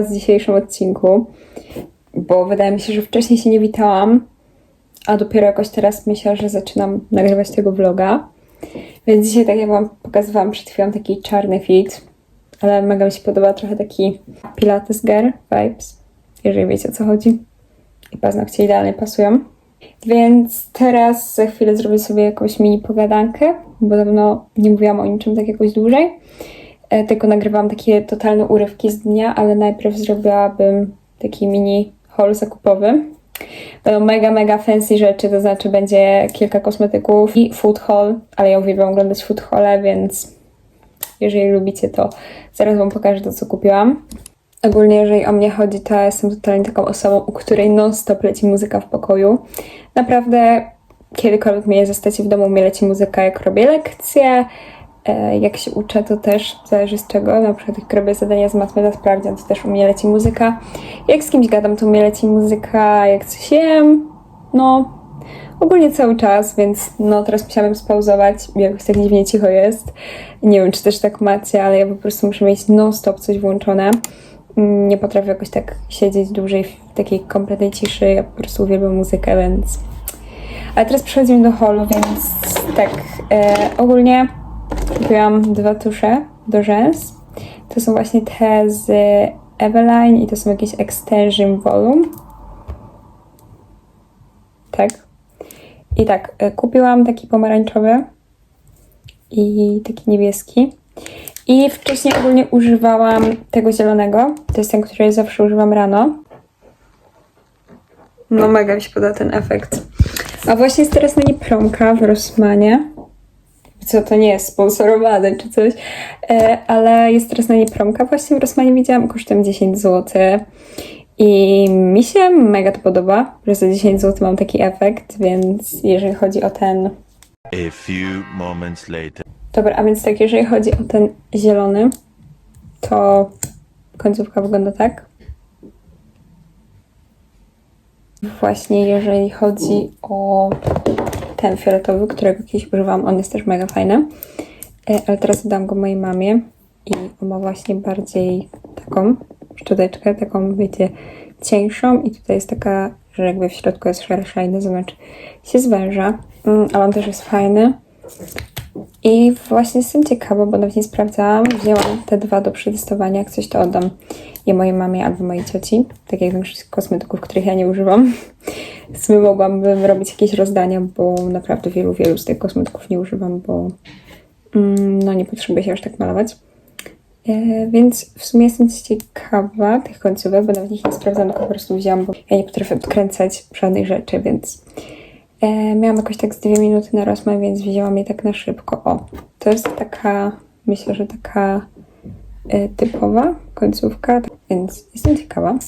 Was w dzisiejszym odcinku, bo wydaje mi się, że wcześniej się nie witałam, a dopiero jakoś teraz myślę, że zaczynam nagrywać tego vloga. Więc dzisiaj, tak jak Wam pokazywałam przed chwilą, taki czarny fit, ale mega mi się podoba trochę taki Pilates Girl vibes, jeżeli wiecie o co chodzi. I paznokcie idealnie pasują. Więc teraz za chwilę zrobię sobie jakąś mini pogadankę, bo dawno nie mówiłam o niczym tak jakoś dłużej. E, tylko nagrywam takie totalne urywki z dnia, ale najpierw zrobiłabym taki mini haul zakupowy. Będą mega, mega fancy rzeczy, to znaczy będzie kilka kosmetyków i food haul, ale ja uwielbiam oglądać food haule, więc jeżeli lubicie to zaraz Wam pokażę to, co kupiłam. Ogólnie, jeżeli o mnie chodzi, to ja jestem totalnie taką osobą, u której non-stop leci muzyka w pokoju. Naprawdę, kiedykolwiek mnie zostacie w domu, mnie leci muzyka, jak robię lekcje, jak się uczę, to też zależy z czego. Na przykład jak robię zadania z matmy na sprawdzian, to też u mnie leci muzyka. Jak z kimś gadam, to u mnie leci muzyka, jak coś jem, no ogólnie cały czas, więc no teraz musiałabym spauzować, jakoś tak dziwnie cicho jest. Nie wiem, czy też tak macie, ale ja po prostu muszę mieć non-stop coś włączone. Mm, Nie potrafię jakoś tak siedzieć dłużej w takiej kompletnej ciszy, ja po prostu uwielbiam muzykę, więc... Ale teraz przechodzimy do holu, więc tak, e, ogólnie kupiłam dwa tusze do rzęs. To są właśnie te z Eveline i to są jakieś Extension Volume. Tak. I tak, e, kupiłam taki pomarańczowy i taki niebieski. I wcześniej ogólnie używałam tego zielonego. To jest ten, który zawsze używam rano. No mega mi się podoba ten efekt. A właśnie jest teraz na nie promka w Rossmanie. Co to nie jest sponsorowane czy coś, e, ale jest teraz na nie promka. Właśnie w Rossmanie widziałam kosztem 10 zł. I mi się mega to podoba, że za 10 zł mam taki efekt, więc jeżeli chodzi o ten A few moments later. Dobra, a więc tak, jeżeli chodzi o ten zielony, to końcówka wygląda tak. Właśnie jeżeli chodzi o ten fioletowy, którego kiedyś używałam, on jest też mega fajny. E, Ale teraz dam go mojej mamie i ma właśnie bardziej taką szczoteczkę, taką wiecie, cieńszą i tutaj jest taka, że jakby w środku jest szersza i na zewnątrz się zwęża, Mm, ale on też jest fajny. I właśnie jestem ciekawa, bo nawet nie sprawdzałam. Wzięłam te dwa do przetestowania. Jak coś to oddam je mojej mamie albo mojej cioci. Tak jak większość kosmetyków, których ja nie używam. W sumie mogłabym robić jakieś rozdania, bo naprawdę wielu, wielu z tych kosmetyków nie używam, bo mm, no nie potrzebuję się aż tak malować. E, więc w sumie jestem ciekawa tych końcówek, bo nawet ich nie sprawdzam, tylko po prostu wzięłam, bo ja nie potrafię odkręcać żadnej rzeczy, więc E, miałam jakoś tak z dwie minuty na rozmowę, więc wzięłam je tak na szybko. O, to jest taka, myślę, że taka e, typowa końcówka, więc jestem ciekawa.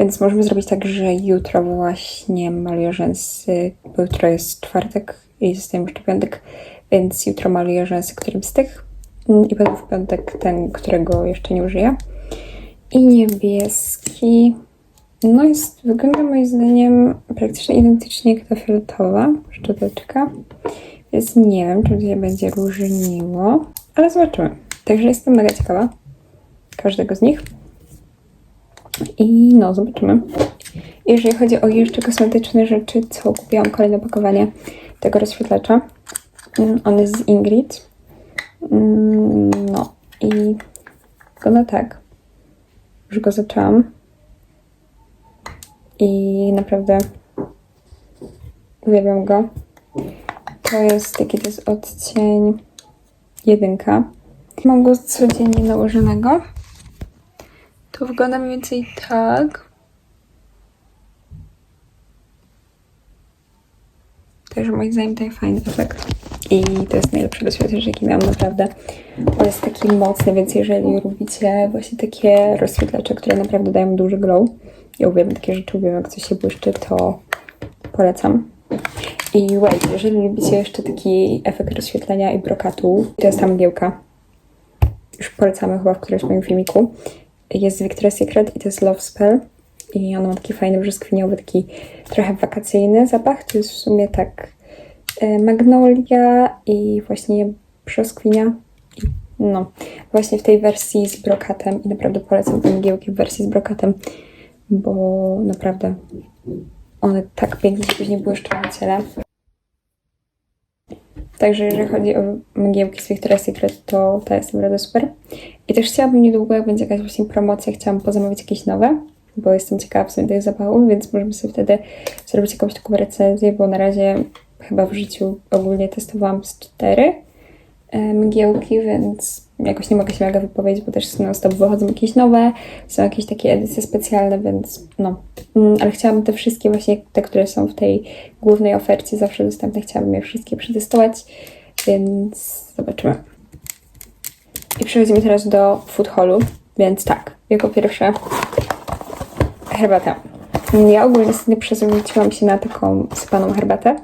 Więc możemy zrobić tak, że jutro właśnie maluję rzęsy, bo jutro jest czwartek i zostaje jeszcze piątek, więc jutro maluję rzęsy którym z tych Mm, i potem w piątek ten, którego jeszcze nie użyję. I niebieski. No jest, wygląda moim zdaniem praktycznie identycznie jak ta fioletowa szczoteczka. Więc nie wiem, czy się będzie różniło, ale zobaczymy. Także jestem mega ciekawa każdego z nich. I no, zobaczymy. Jeżeli chodzi o jeszcze kosmetyczne rzeczy, co kupiłam kolejne opakowanie tego rozświetlacza. Mm, On jest z Ingrid. Mm, No i wygląda tak. Już go zaczęłam. I naprawdę uwielbiam go. To jest taki to jest odcień jedynka. Mam go codziennie nałożonego. To wygląda mniej więcej tak. Także moim zdaniem to jest fajny efekt. I to jest najlepszy rozświetlacz, jaki miałam naprawdę. On jest taki mocny, więc jeżeli lubicie właśnie takie rozświetlacze, które naprawdę dają duży glow, ja uwielbiam takie rzeczy, uwielbiam jak coś się błyszczy, to polecam. I wait, jeżeli lubicie jeszcze taki efekt rozświetlenia i brokatu, to jest ta mgiełka. Już polecamy chyba w którymś moim filmiku. Jest Victoria's Secret i to jest Love Spell. I ona ma taki fajny, brzoskwiniowy, taki trochę wakacyjny zapach. To jest w sumie tak e, magnolia i właśnie brzoskwinia. No, właśnie w tej wersji z brokatem i naprawdę polecam te mgiełki w wersji z brokatem, bo naprawdę one tak pięknie się później błyszczą na ciele. Także jeżeli chodzi o mgiełki z Victoria's Secret, to ta jest naprawdę super. I też chciałabym niedługo, jak będzie jakaś właśnie promocja, chciałam pozamawiać jakieś nowe, bo jestem ciekawa w sumie tych zapachów, więc możemy sobie wtedy zrobić jakąś taką recenzję, bo na razie chyba w życiu ogólnie testowałam z cztery mgiełki, więc jakoś nie mogę się mega wypowiedzieć, bo też non stop wychodzą jakieś nowe, są jakieś takie edycje specjalne, więc no. Mm, Ale chciałabym te wszystkie właśnie, te, które są w tej głównej ofercie zawsze dostępne, chciałabym je wszystkie przetestować, więc zobaczymy. I przechodzimy teraz do food hallu, więc tak, jako pierwsze herbata. Ja ogólnie ostatnio przezwyczaiłam się na taką sypaną herbatę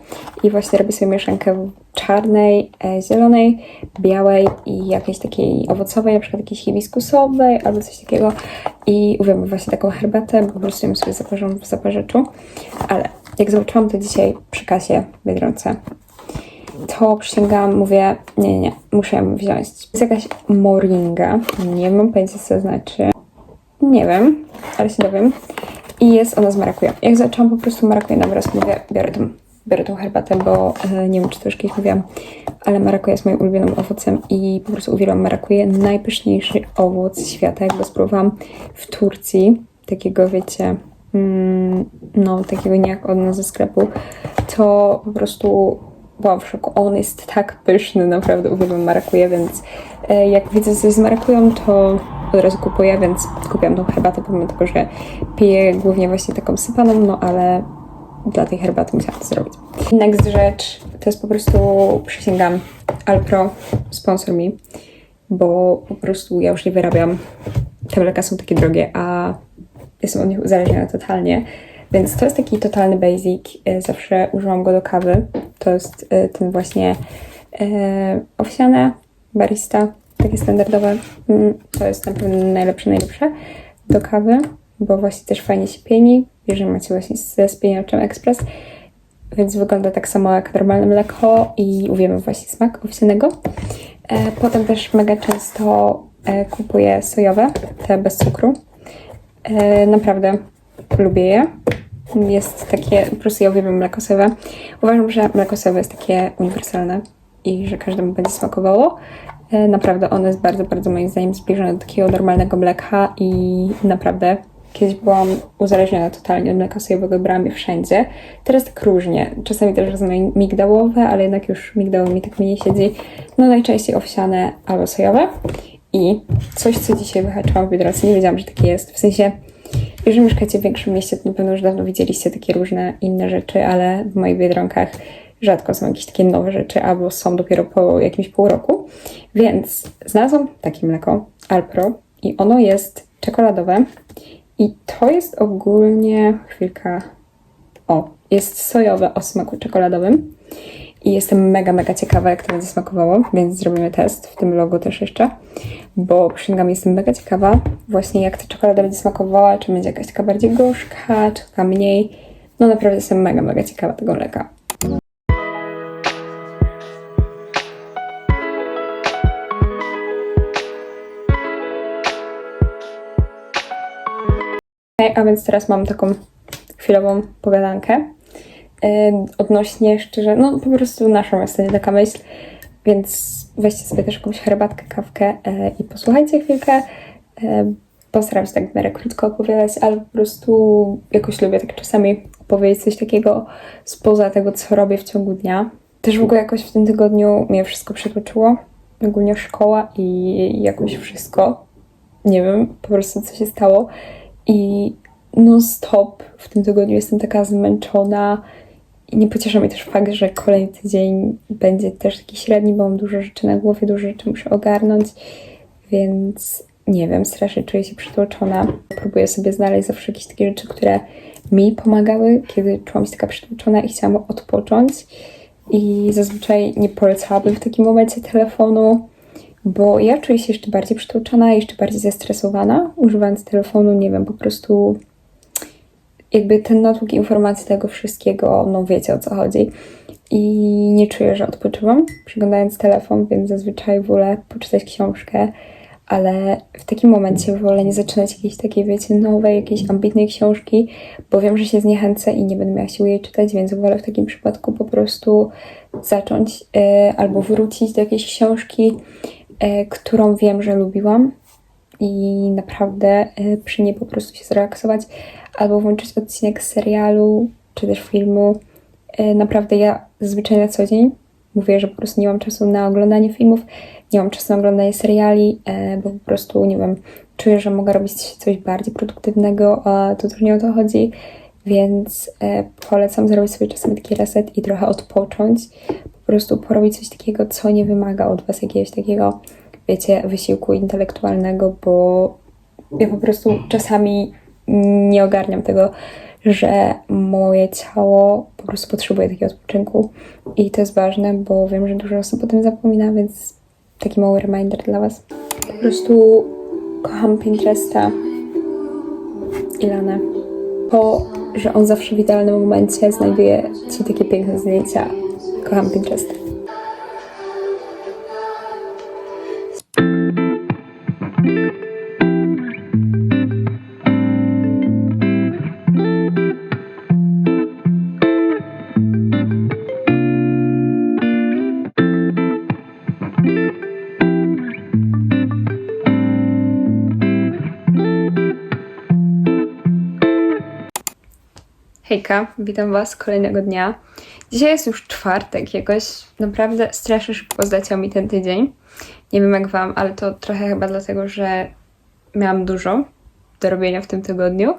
i właśnie robię sobie mieszankę czarnej, e, zielonej, białej i jakiejś takiej owocowej, na przykład jakiejś hibiskusowej albo coś takiego i uwielbiam właśnie taką herbatę, bo po prostu ją sobie zaparzam w zaparzaczu, ale jak zobaczyłam to dzisiaj przy kasie w Biedronce, to przysięgałam, mówię, nie, nie, nie, muszę ją wziąć. Jest jakaś moringa, nie mam pojęcia co to znaczy, nie wiem, ale się dowiem. I jest ona z marakują. Jak zaczęłam po prostu marakuję na wyraz, mówię, biorę tą, biorę tą herbatę, bo e, nie wiem, czy to już kiedyś mówiłam, ale marakuja jest moim ulubionym owocem i po prostu uwielbiam marakuję. Najpyszniejszy owoc świata, jak go spróbowałam w Turcji, takiego wiecie, mm, no takiego nie jak od nas ze sklepu, to po prostu byłam w szoku. On jest tak pyszny, naprawdę uwielbiam marakuję, więc e, jak widzę coś z marakują, to od razu kupuję, więc kupiłam tą herbatę, pomimo tego, że piję głównie właśnie taką sypaną, no ale dla tej herbaty musiałam to zrobić. Next rzecz to jest po prostu, przysięgam, Alpro, sponsor mi, bo po prostu ja już nie wyrabiam. Te mleka są takie drogie, a jestem od nich uzależniona totalnie. Więc to jest taki totalny basic. E, Zawsze używam go do kawy. To jest e, ten właśnie e, owsiane, barista, takie standardowe. Mm, To jest na pewno najlepsze, najlepsze do kawy, bo właśnie też fajnie się pieni, jeżeli macie właśnie ze spieniaczem ekspres. Więc wygląda tak samo jak normalne mleko i uwielbiam właśnie smak owsianego. E, Potem też mega często e, kupuję sojowe, te bez cukru. E, Naprawdę lubię je. Jest takie, prostu ja uwielbiam mleko sojowe. Uważam, że mleko sojowe jest takie uniwersalne i że każdemu będzie smakowało. E, Naprawdę ono jest bardzo, bardzo moim zdaniem zbliżone do takiego normalnego mleka i naprawdę kiedyś byłam uzależniona totalnie od mleka sojowego, brałam wszędzie. Teraz tak różnie. Czasami też wezmę migdałowe, ale jednak już migdały mi tak mniej siedzi. No najczęściej owsiane albo sojowe. I coś, co dzisiaj wyhaczyłam w Biedronce, nie wiedziałam, że takie jest. W sensie, jeżeli mieszkacie w większym mieście, to na pewno już dawno widzieliście takie różne inne rzeczy, ale w moich Biedronkach rzadko są jakieś takie nowe rzeczy, albo są dopiero po jakimś pół roku. Więc znalazłam takie mleko Alpro i ono jest czekoladowe i to jest ogólnie, chwilka, o, jest sojowe o smaku czekoladowym i jestem mega, mega ciekawa, jak to będzie smakowało, więc zrobimy test, w tym logo też jeszcze, bo przysięgam, jestem mega ciekawa właśnie jak ta czekolada będzie smakowała, czy będzie jakaś taka bardziej gorzka, czy taka mniej. No naprawdę jestem mega, mega ciekawa tego mleka. A więc teraz mam taką chwilową pogadankę yy, odnośnie szczerze, no po prostu naszą jest taka myśl, więc weźcie sobie też jakąś herbatkę, kawkę yy, i posłuchajcie chwilkę. Yy, postaram się tak w miarę krótko opowiadać, ale po prostu jakoś lubię tak czasami powiedzieć coś takiego spoza tego, co robię w ciągu dnia. Też w ogóle jakoś w tym tygodniu mnie wszystko przytłoczyło, ogólnie szkoła i jakoś wszystko. Nie wiem, po prostu co się stało. I non stop w tym tygodniu jestem taka zmęczona i nie pociesza mnie też fakt, że kolejny tydzień będzie też taki średni, bo mam dużo rzeczy na głowie, dużo rzeczy muszę ogarnąć, więc nie wiem, strasznie czuję się przytłoczona. Próbuję sobie znaleźć zawsze jakieś takie rzeczy, które mi pomagały, kiedy czułam się taka przytłoczona i chciałam odpocząć. I zazwyczaj nie polecałabym w takim momencie telefonu, bo ja czuję się jeszcze bardziej przytłoczona, jeszcze bardziej zestresowana, używając telefonu, nie wiem, po prostu jakby ten natłok informacji tego wszystkiego, no wiecie o co chodzi. i nie czuję, że odpoczywam przeglądając telefon, więc zazwyczaj wolę poczytać książkę, ale w takim momencie wolę nie zaczynać jakiejś takiej, wiecie, nowej, jakiejś ambitnej książki, bo wiem, że się zniechęcę i nie będę miała siły jej czytać, więc wolę w takim przypadku po prostu zacząć e, albo wrócić do jakiejś książki, którą wiem, że lubiłam i naprawdę e, przy niej po prostu się zrelaksować, albo włączyć odcinek serialu, czy też filmu. E, Naprawdę ja zazwyczaj na co dzień mówię, że po prostu nie mam czasu na oglądanie filmów, nie mam czasu na oglądanie seriali, e, bo po prostu, nie wiem, czuję, że mogę robić coś bardziej produktywnego, a to też nie o to chodzi, więc e, polecam zrobić sobie czasami taki reset i trochę odpocząć, po prostu porobić coś takiego, co nie wymaga od Was jakiegoś takiego, wiecie, wysiłku intelektualnego, bo ja po prostu czasami nie ogarniam tego, że moje ciało po prostu potrzebuje takiego odpoczynku i to jest ważne, bo wiem, że dużo osób o tym zapomina, więc taki mały reminder dla Was. Po prostu kocham Pinteresta Ilanę. To, że on zawsze w idealnym momencie znajduje Ci takie piękne zdjęcia. Kocham Pinteresta. Hejka, witam Was kolejnego dnia. Dzisiaj jest już czwartek, jakoś naprawdę strasznie szybko zleciał mi ten tydzień. Nie wiem jak Wam, ale to trochę chyba dlatego, że miałam dużo do robienia w tym tygodniu,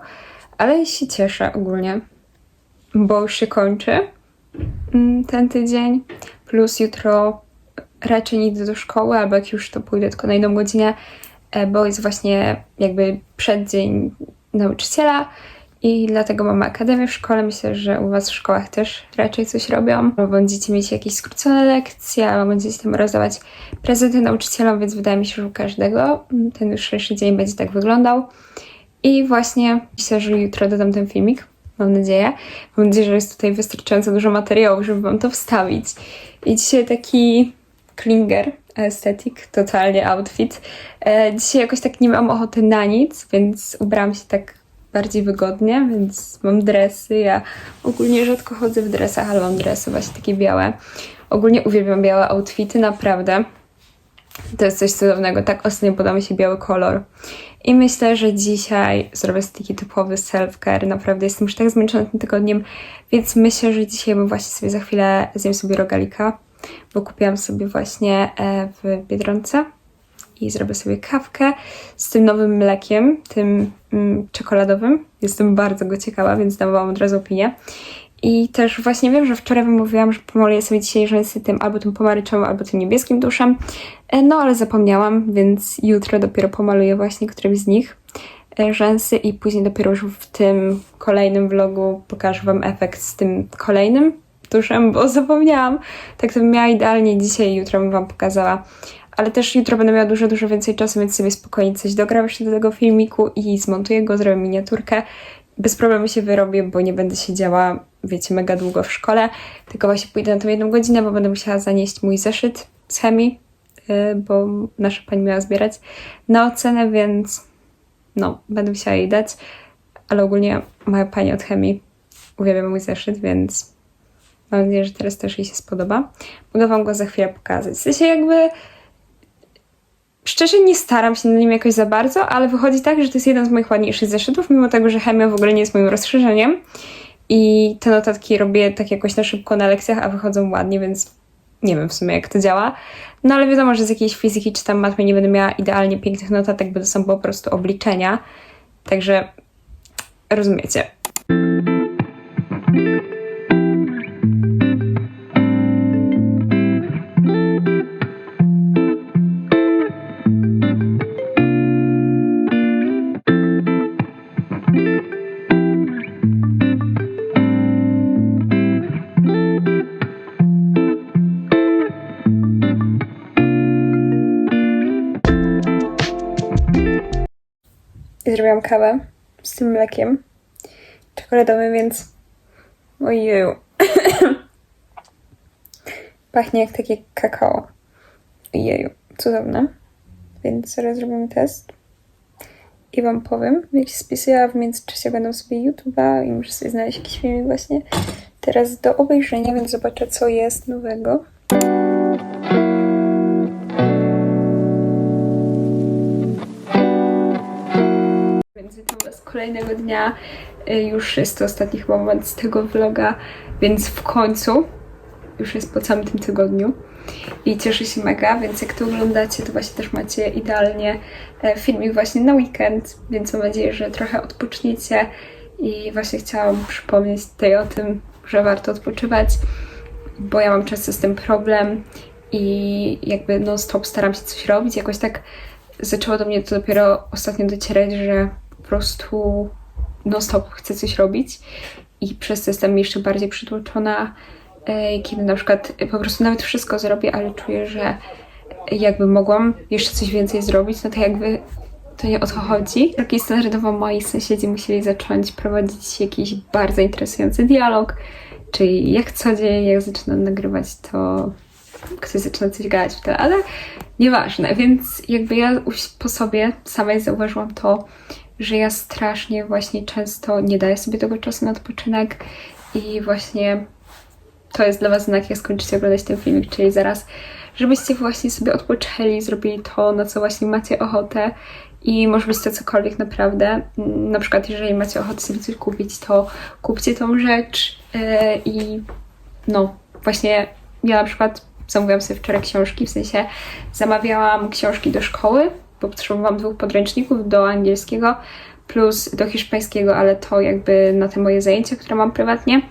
ale się cieszę ogólnie, bo już się kończy mm, ten tydzień, plus jutro raczej nie idę do szkoły, albo jak już to pójdę tylko na jedną godzinę, e, bo jest właśnie jakby przeddzień nauczyciela i dlatego mamy akademię w szkole. Myślę, że u Was w szkołach też raczej coś robią. Będziecie mieć jakieś skrócone lekcje, albo będziecie tam rozdawać prezenty nauczycielom, więc wydaje mi się, że u każdego ten jutrzejszy dzień będzie tak wyglądał. I właśnie myślę, że jutro dodam ten filmik. Mam nadzieję. Mam nadzieję, że jest tutaj wystarczająco dużo materiałów, żeby Wam to wstawić. I dzisiaj taki klinger aesthetic, totalnie outfit. E, dzisiaj jakoś tak nie mam ochoty na nic, więc ubrałam się tak bardziej wygodnie, więc mam dresy. Ja ogólnie rzadko chodzę w dresach, ale mam dresy właśnie takie białe. Ogólnie uwielbiam białe outfity, naprawdę. To jest coś cudownego. Tak ostatnio podoba mi się biały kolor. I myślę, że dzisiaj zrobię sobie taki typowy self-care. Naprawdę jestem już tak zmęczona tym tygodniem, więc myślę, że dzisiaj bym właśnie sobie za chwilę zjem sobie rogalika, bo kupiłam sobie właśnie e, w Biedronce i zrobię sobie kawkę z tym nowym mlekiem, tym mm, czekoladowym. Jestem bardzo go ciekawa, więc dam Wam od razu opinię. I też właśnie wiem, że wczoraj Wam mówiłam, że pomaluję sobie dzisiaj rzęsy tym albo tym pomarańczowym, albo tym niebieskim duszem. E, No ale zapomniałam, więc jutro dopiero pomaluję właśnie którymś z nich e, rzęsy i później dopiero już w tym kolejnym vlogu pokażę Wam efekt z tym kolejnym duszem, bo zapomniałam. Tak to bym miała idealnie dzisiaj i jutro bym Wam pokazała. Ale też jutro będę miała dużo, dużo więcej czasu, więc sobie spokojnie coś dogram jeszcze do tego filmiku i zmontuję go, zrobię miniaturkę. Bez problemu się wyrobię, bo nie będę siedziała, wiecie, mega długo w szkole, tylko właśnie pójdę na tą jedną godzinę, bo będę musiała zanieść mój zeszyt z chemii, yy, bo nasza pani miała zbierać na ocenę, więc no, będę musiała jej dać. Ale ogólnie moja pani od chemii uwielbia mój zeszyt, więc mam nadzieję, że teraz też jej się spodoba. Mogę wam go za chwilę pokazać. W sensie jakby szczerze nie staram się na nim jakoś za bardzo, ale wychodzi tak, że to jest jeden z moich ładniejszych zeszytów, mimo tego, że chemia w ogóle nie jest moim rozszerzeniem. I te notatki robię tak jakoś na szybko na lekcjach, a wychodzą ładnie, więc nie wiem w sumie jak to działa. No ale wiadomo, że z jakiejś fizyki czy tam matmy nie będę miała idealnie pięknych notatek, bo to są po prostu obliczenia. Także rozumiecie. Kawę z tym mlekiem czekoladowym, więc ojeju. Pachnie jak takie kakao. Jeju, cudowne. Więc zaraz zrobimy test. I wam powiem, jak się spisuje, a w międzyczasie oglądam sobie YouTube'a i muszę sobie znaleźć jakiś filmik właśnie teraz do obejrzenia, więc zobaczę, co jest nowego. Kolejnego dnia. Y, Już jest to ostatni chyba moment z tego vloga, więc w końcu już jest po całym tym tygodniu. I cieszę się mega, więc jak to oglądacie, to właśnie też macie idealnie e, filmik właśnie na weekend, więc mam nadzieję, że trochę odpoczniecie. I właśnie chciałam przypomnieć tutaj o tym, że warto odpoczywać, bo ja mam często z tym problem i jakby non stop staram się coś robić, jakoś tak zaczęło do mnie to dopiero ostatnio docierać, że prostu non stop chcę coś robić i przez to jestem jeszcze bardziej przytłoczona, e, kiedy na przykład po prostu nawet wszystko zrobię, ale czuję, że jakby mogłam jeszcze coś więcej zrobić, no to jakby to nie o to chodzi. Taki standardowo moi sąsiedzi musieli zacząć prowadzić jakiś bardzo interesujący dialog, czyli jak co dzień, jak zaczynam nagrywać, to ktoś zaczyna coś gadać w tle, ale nieważne, więc jakby ja po sobie samej zauważyłam to, że ja strasznie właśnie często nie daję sobie tego czasu na odpoczynek i właśnie to jest dla Was znak, jak skończycie oglądać ten filmik, czyli zaraz, żebyście właśnie sobie odpoczęli, zrobili to, na co właśnie macie ochotę i może być to cokolwiek naprawdę. Na przykład, jeżeli macie ochotę sobie coś kupić, to kupcie tą rzecz yy, i no, właśnie ja na przykład zamówiłam sobie wczoraj książki, w sensie zamawiałam książki do szkoły, bo potrzebowałam dwóch podręczników do angielskiego plus do hiszpańskiego, ale to jakby na te moje zajęcia, które mam prywatnie,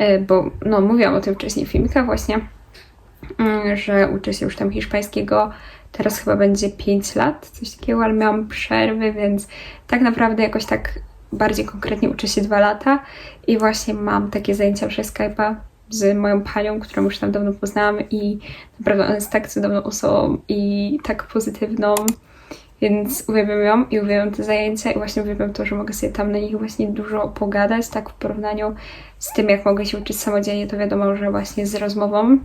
E, bo no mówiłam o tym wcześniej w filmikach właśnie, mm, że uczę się już tam hiszpańskiego. Teraz chyba będzie 5 lat, coś takiego, ale miałam przerwy, więc tak naprawdę jakoś tak bardziej konkretnie uczę się 2 lata i właśnie mam takie zajęcia przez Skype'a z moją panią, którą już tam dawno poznałam i naprawdę ona jest tak cudowną osobą i tak pozytywną, więc uwielbiam ją i uwielbiam te zajęcia i właśnie uwielbiam to, że mogę sobie tam na nich właśnie dużo pogadać, tak w porównaniu z tym, jak mogę się uczyć samodzielnie, to wiadomo, że właśnie z rozmową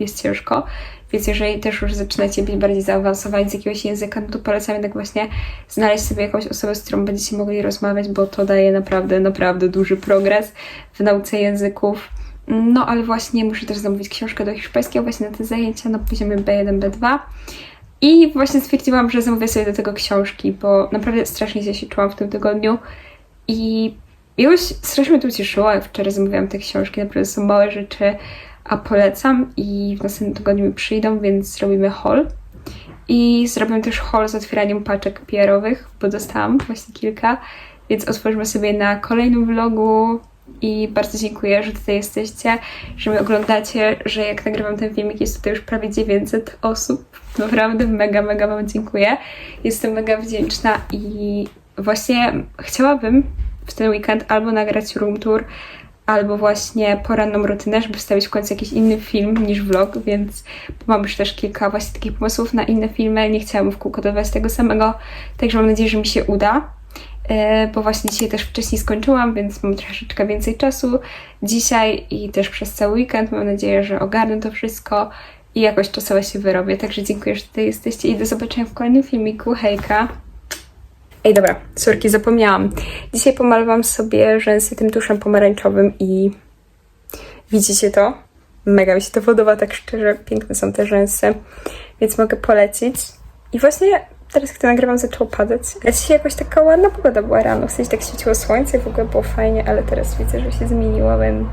jest ciężko, więc jeżeli też już zaczynacie być bardziej zaawansowani z jakiegoś języka, no to polecam jednak właśnie znaleźć sobie jakąś osobę, z którą będziecie mogli rozmawiać, bo to daje naprawdę, naprawdę duży progres w nauce języków. No, ale właśnie muszę też zamówić książkę do hiszpańskiego właśnie na te zajęcia na poziomie B1, B2. I właśnie stwierdziłam, że zamówię sobie do tego książki, bo naprawdę strasznie się czułam w tym tygodniu. I jakoś strasznie mnie to ucieszyło, jak wczoraj zamówiłam te książki. Naprawdę są małe rzeczy, a polecam. I w następnym tygodniu mi przyjdą, więc zrobimy haul. I zrobię też haul z otwieraniem paczek PR-owych, bo dostałam właśnie kilka. Więc otworzymy sobie na kolejnym vlogu. I bardzo dziękuję, że tutaj jesteście, że mnie oglądacie, że jak nagrywam ten filmik jest tutaj już prawie 900 osób. Naprawdę mega, mega Wam dziękuję. Jestem mega wdzięczna i właśnie chciałabym w ten weekend albo nagrać room tour, albo właśnie poranną rutynę, żeby wstawić w końcu jakiś inny film niż vlog, więc mam już też kilka właśnie takich pomysłów na inne filmy. Nie chciałam w kółko dodawać tego samego, także mam nadzieję, że mi się uda. E, bo właśnie dzisiaj też wcześniej skończyłam, więc mam troszeczkę więcej czasu dzisiaj i też przez cały weekend. Mam nadzieję, że ogarnę to wszystko i jakoś czasowo się wyrobię. Także dziękuję, że tutaj jesteście i do zobaczenia w kolejnym filmiku. Hejka! Ej, dobra, córki, zapomniałam. Dzisiaj pomalowałam sobie rzęsy tym tuszem pomarańczowym i widzicie to? Mega mi się to podoba, tak szczerze. Piękne są te rzęsy, więc mogę polecić. I właśnie teraz, gdy nagrywam, zaczęło padać. A dzisiaj jakoś taka ładna pogoda była rano. W sensie tak świeciło słońce, w ogóle było fajnie, ale teraz widzę, że się zmieniło, więc